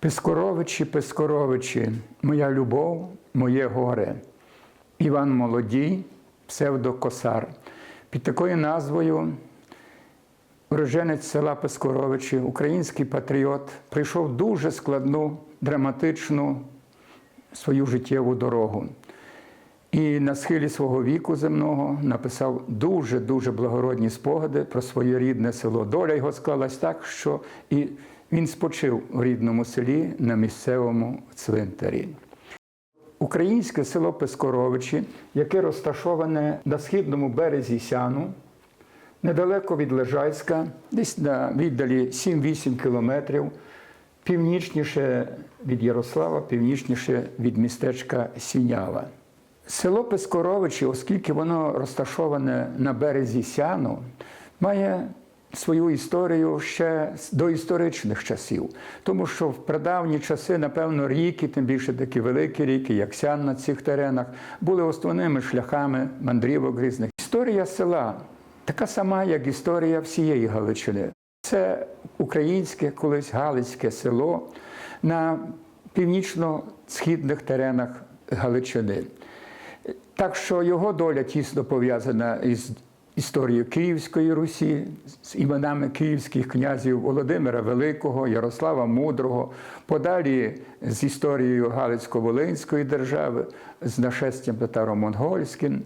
Пискоровичі, Пискоровичі, моя любов, моє горе. Іван Молодій, псевдокосар. Під такою назвою уроженець села Пискоровичі, український патріот, прийшов дуже складну, драматичну свою життєву дорогу. І на схилі свого віку земного написав дуже-дуже благородні спогади про своє рідне село. Доля його склалась так, що і він спочив у рідному селі на місцевому цвинтарі. Українське село Пискоровичі, яке розташоване на східному березі Сяну, недалеко від Лежайська, десь на віддалі 7-8 кілометрів, північніше від Ярослава, північніше від містечка Сінява. Село Пискоровичі, оскільки воно розташоване на березі Сяну, має свою історію ще з доісторичних часів, тому що в прадавні часи, напевно, ріки, тим більше такі великі ріки, як Сян на цих теренах, були основними шляхами мандрівок різних. Історія села така сама, як історія всієї Галичини. Це українське, колись Галицьке село на північно-східних теренах Галичини. Так що його доля тісно пов'язана із історією Київської Русі, з іменами київських князів Володимира Великого, Ярослава Мудрого, подалі з історією Галицько-Волинської держави, з нашестям татаро-монгольським.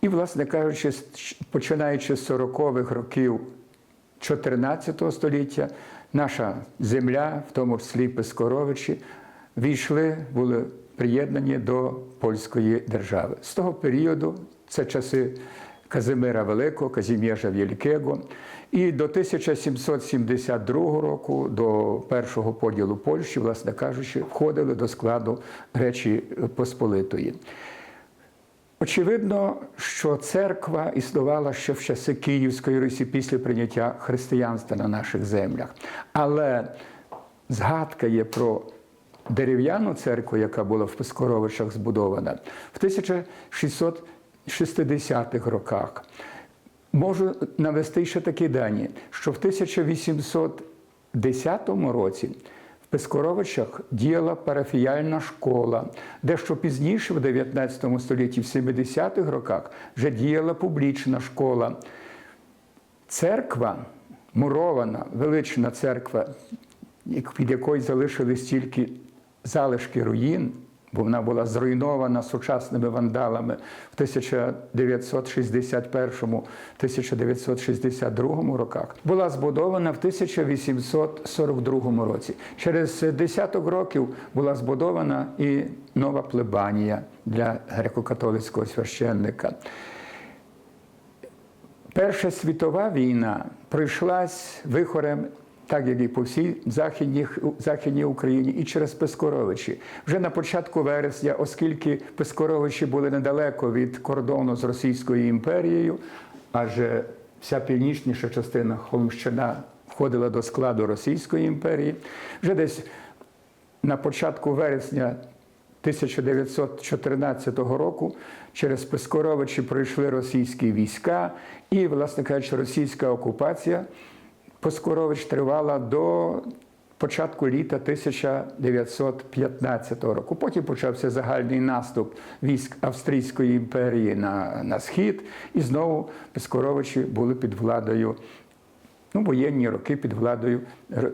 І, власне кажучи, починаючи з 40-х років 14 століття, наша земля, в тому числі Пискоровичі, війшли, були приєднані до польської держави. З того періоду це часи Казимира Великого, Казім'єжа Вєлького, і до 1772 року, до першого поділу Польщі, власне кажучи, входили до складу Речі Посполитої. Очевидно, що церква існувала ще в часи Київської Русі після прийняття християнства на наших землях. Але згадка є про дерев'яну церкву, яка була в Пискоровичах збудована, в 1660-х роках. Можу навести ще такі дані, що в 1810 році в Пискоровичах діяла парафіяльна школа, дещо пізніше, в 19 столітті, в 70-х роках, вже діяла публічна школа. Церква, мурована, велична церква, від якої залишились тільки залишки руїн, бо вона була зруйнована сучасними вандалами в 1961-1962 роках, була збудована в 1842 році. Через десяток років була збудована і нова плебанія для греко-католицького священника. Перша світова війна пройшлась вихорем так як і по всій західній, західній Україні, і через Пискоровичі. Вже на початку вересня, оскільки Пискоровичі були недалеко від кордону з Російською імперією, адже вся північніша частина Холмщина входила до складу Російської імперії, вже десь на початку вересня. 1914 року через Пискоровичі пройшли російські війська, і, власне кажучи, російська окупація Поскорович тривала до початку літа 1915 року. Потім почався загальний наступ військ Австрійської імперії на на схід, і знову Пискоровичі були під владою, ну, воєнні роки під владою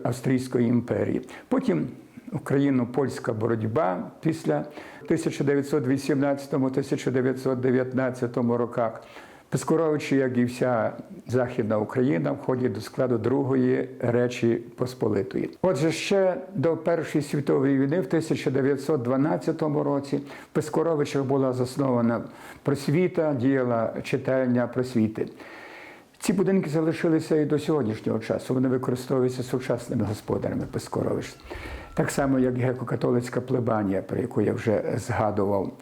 Австрійської імперії. Потім Україно-польська боротьба після 1918-1919 роках. Пискоровичі, як і вся Західна Україна, входять до складу Другої Речі Посполитої. Отже, ще до Першої світової війни, в 1912 році, в Пискоровичах була заснована просвіта, діяла читальня просвіти. Ці будинки залишилися і до сьогоднішнього часу. Вони використовуються сучасними господарями Пискорович. Так само, як греко-католицька плебанія, про яку я вже згадував.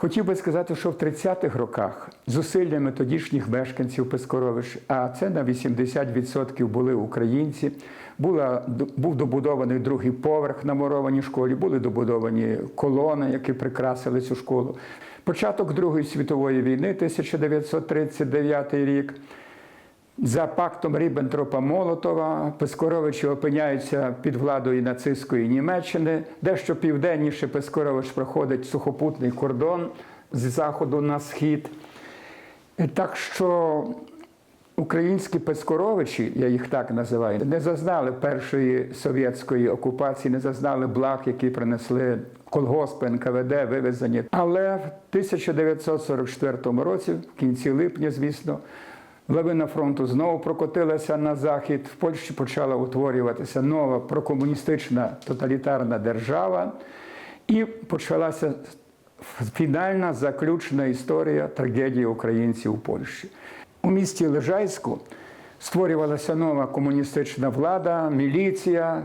Хотів би сказати, що в 30-х роках зусиллями тодішніх мешканців Пискорович, а це на 80% були українці, була, був добудований другий поверх на мурованій школі, були добудовані колони, які прикрасили цю школу. Початок Другої світової війни, 1939 рік. За пактом Ріббентропа Молотова Пискоровичі опиняються під владою нацистської Німеччини, дещо південніше Пискорович проходить сухопутний кордон з заходу на схід. Так що українські Пискоровичі, я їх так називаю, не зазнали першої совєтської окупації, не зазнали благ, які принесли колгоспи, НКВД, вивезені. Але в 1944 році, в кінці липня, звісно, лавина фронту знову прокотилася на захід. В Польщі почала утворюватися нова прокомуністична тоталітарна держава, і почалася фінальна заключна історія трагедії українців у Польщі. У місті Лежайську створювалася нова комуністична влада, міліція.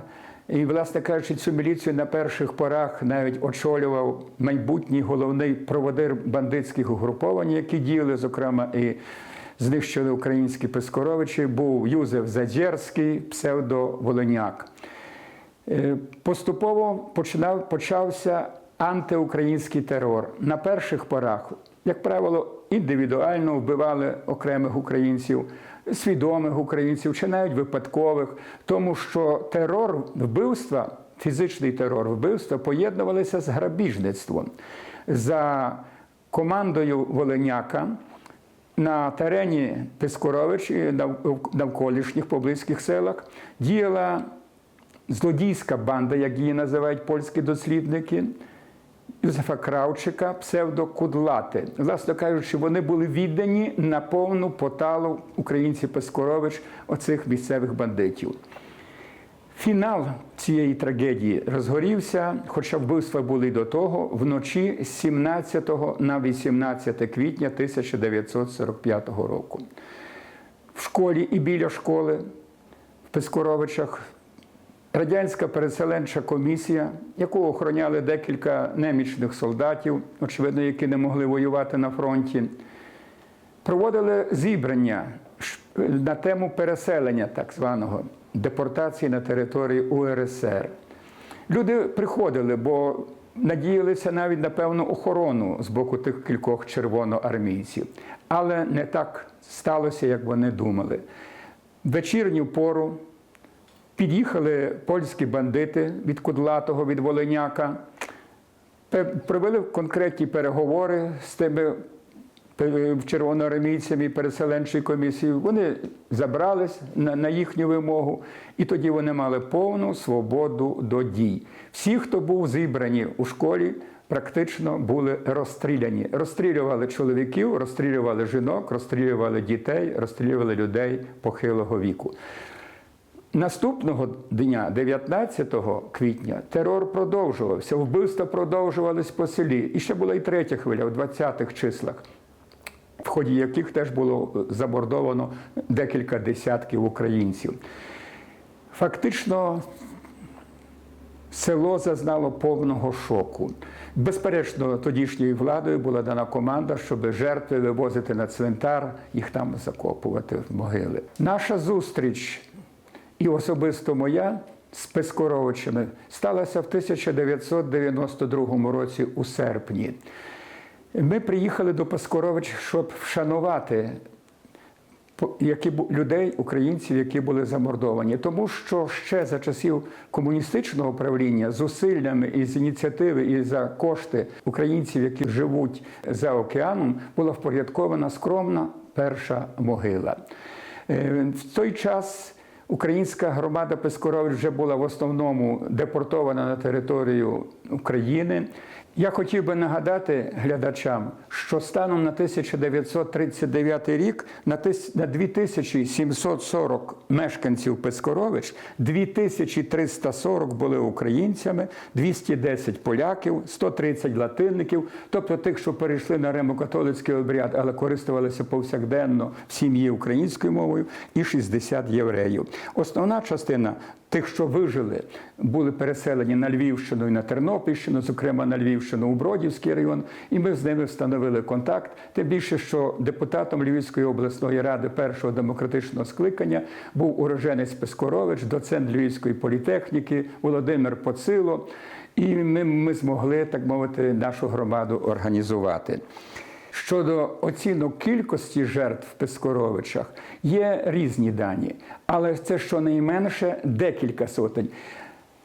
І, власне кажучи, цю міліцію на перших порах навіть очолював майбутній головний проводир бандитських угруповань, які діяли, зокрема, і знищили українські Пискоровичі, був Юзеф Задзєрський, псевдо-Волиняк. Е, Поступово починав, почався антиукраїнський терор. На перших порах, як правило, індивідуально вбивали окремих українців, свідомих українців чи навіть випадкових, тому що терор вбивства, фізичний терор вбивства поєднувалися з грабіжництвом. За командою Волиняка на терені Пискорович і навколишніх поблизьких селах діяла злодійська банда, як її називають польські дослідники. Юзефа Кравчика, псевдокудлати. Власно кажучи, вони були віддані на повну поталу українці Пескорович оцих місцевих бандитів. Фінал цієї трагедії розгорівся, хоча вбивства були до того, вночі з 17 на 18 квітня 1945 року. В школі і біля школи в Пискоровичах радянська переселенча комісія, яку охороняли декілька немічних солдатів, очевидно, які не могли воювати на фронті, проводили зібрання на тему переселення так званого депортації на території УРСР. Люди приходили, бо надіялися навіть на певну охорону з боку тих кількох червоноармійців. Але не так сталося, як вони думали. Вечірню пору під'їхали польські бандити від Кудлатого, від Волиняка, провели конкретні переговори з тими червоноармійцями переселенчої комісії. Вони забрались на, на їхню вимогу, і тоді вони мали повну свободу до дій. Всі, хто був зібрані у школі, практично були розстріляні. Розстрілювали чоловіків, розстрілювали жінок, розстрілювали дітей, розстрілювали людей похилого віку. Наступного дня, 19 квітня, терор продовжувався, вбивства продовжувались по селі. І ще була і третя хвиля, в 20-х числах, в ході яких теж було замордовано декілька десятків українців. Фактично, село зазнало повного шоку. Безперечно, тодішньою владою була дана команда, щоб жертви вивозити на цвинтар, їх там закопувати в могили. Наша зустріч і особисто моя з Пескоровичами сталася в 1992 році у серпні. Ми приїхали до Пескорович, щоб вшанувати які людей, українців, які були замордовані, тому що ще за часів комуністичного правління зусиллями і з ініціативи, і за кошти українців, які живуть за океаном, була впорядкована скромна перша могила. Е, В той час українська громада Пескорович вже була в основному депортована на територію України. Я хотів би нагадати глядачам, що станом на 1939 рік на тис- на 2740 мешканців Пескорович 2340 були українцями, 210 поляків, 130 латинників, тобто тих, що перейшли на римокатолицький обряд, але користувалися повсякденно в сім'ї українською мовою, і 60 євреїв. Основна частина тих, що вижили, були переселені на Львівщину і на Тернопільщину, зокрема на Львівщину у Бродівський район, і ми з ними встановили контакт. Тим більше, що депутатом Львівської обласної ради першого демократичного скликання був уроженець Пескорович, доцент Львівської політехніки Володимир Поцило. І ми, ми змогли, так мовити, нашу громаду організувати. Щодо оцінок кількості жертв в Пискоровичах є різні дані, але це щонайменше декілька сотень.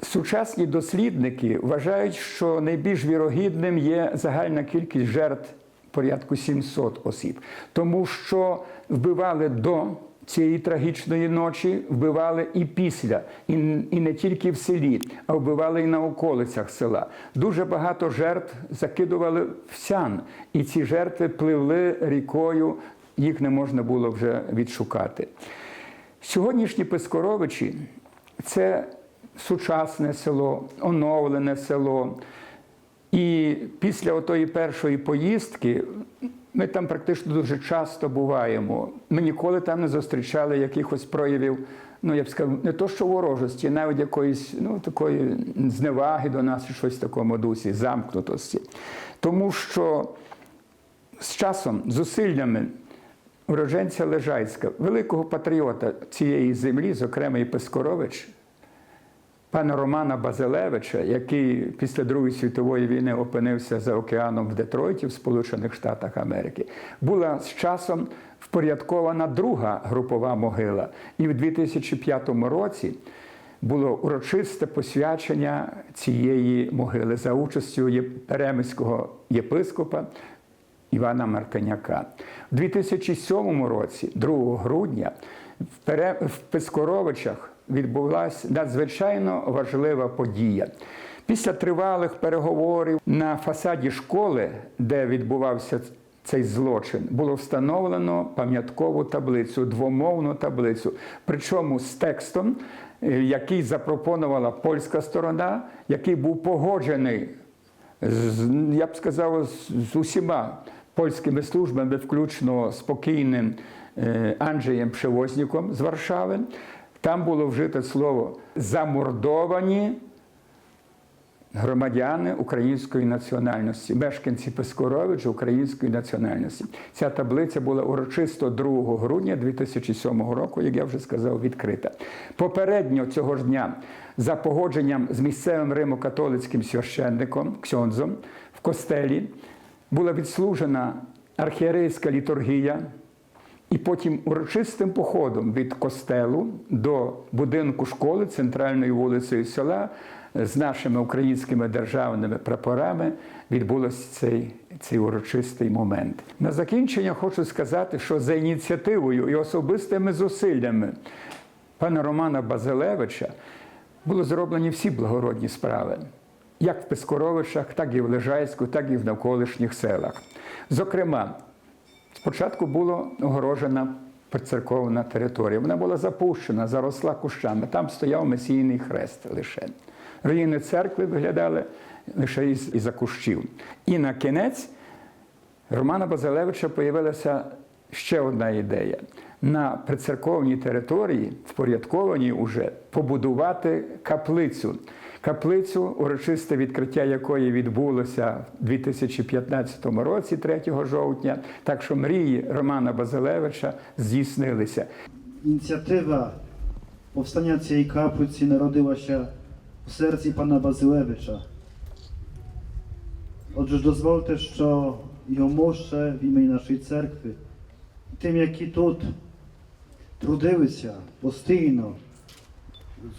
Сучасні дослідники вважають, що найбільш вірогідним є загальна кількість жертв порядку 700 осіб, тому що вбивали до цієї трагічної ночі, вбивали і після, і, і не тільки в селі, а вбивали і на околицях села. Дуже багато жертв закидували в сян, і ці жертви пливли рікою, їх не можна було вже відшукати. Сьогоднішні Пискоровичі це сучасне село, оновлене село. І після отої першої поїздки ми там практично дуже часто буваємо. Ми ніколи там не зустрічали якихось проявів, ну я б сказав, не то що ворожості, навіть якоїсь ну, такої зневаги до нас, щось в такому дусі, замкнутості. Тому що з часом, зусиллями уродженця Лежайська, великого патріота цієї землі, зокрема і Пескорович, пана Романа Базилевича, який після Другої світової війни опинився за океаном в Детройті, в Сполучених Штатах Америки, була з часом впорядкована друга групова могила. І в 2005 році було урочисте посвячення цієї могили за участю перемиського єпископа Івана Мартиняка. У 2007 році, 2 грудня, в Пискоровичах відбулася надзвичайно важлива подія. Після тривалих переговорів на фасаді школи, де відбувався цей злочин, було встановлено пам'яткову таблицю, двомовну таблицю, причому з текстом, е, який запропонувала польська сторона, який був погоджений я б сказав, з, з усіма польськими службами, включно спокійним е, Анджеєм Пшевозніком з Варшави. Там було вжите слово замордовані громадяни української національності, мешканці Пескоровича української національності. Ця таблиця була урочисто 2 грудня 2007 року, як я вже сказав, відкрита. Попередньо цього ж дня, за погодженням з місцевим римо-католицьким священником Ксьонзом в костелі, була відслужена архієрейська літургія. І потім урочистим походом від костелу до будинку школи центральної вулицею села з нашими українськими державними прапорами відбувся цей, цей урочистий момент. На закінчення хочу сказати, що за ініціативою і особистими зусиллями пана Романа Базилевича були зроблені всі благородні справи. Як в Пискоровичах, так і в Лежайську, так і в навколишніх селах. Зокрема, Спочатку була огорожена прицерковна територія. Вона була запущена, заросла кущами. Там стояв месійний хрест лише. Руїни церкви виглядали лише із, із-за кущів. І на кінець Романа Базилевича появилася ще одна ідея. На прицерковній території, впорядкованій уже, побудувати каплицю. Каплицю, урочисте відкриття якої відбулося в 2015 році, 3 жовтня. Так що мрії Романа Базилевича здійснилися. Powstania tej kaplicy narodziła się w sercu pana Bazylewicza. Отже, дозвольте, що його моща в імені нашої церкви, тим, які тут трудилися постійно,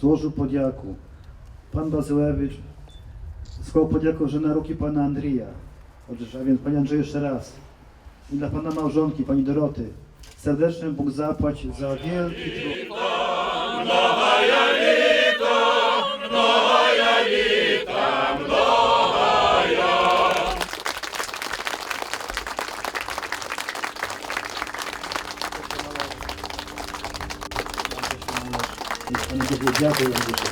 зложу подяку. Pan Bazylewicz składał podjaką, że na ruki pana Andrija. A więc panie Andrzeju jeszcze raz. I dla pana małżonki, pani Doroty. Serdecznie Bóg zapłać za wielki trud. Dziękuję.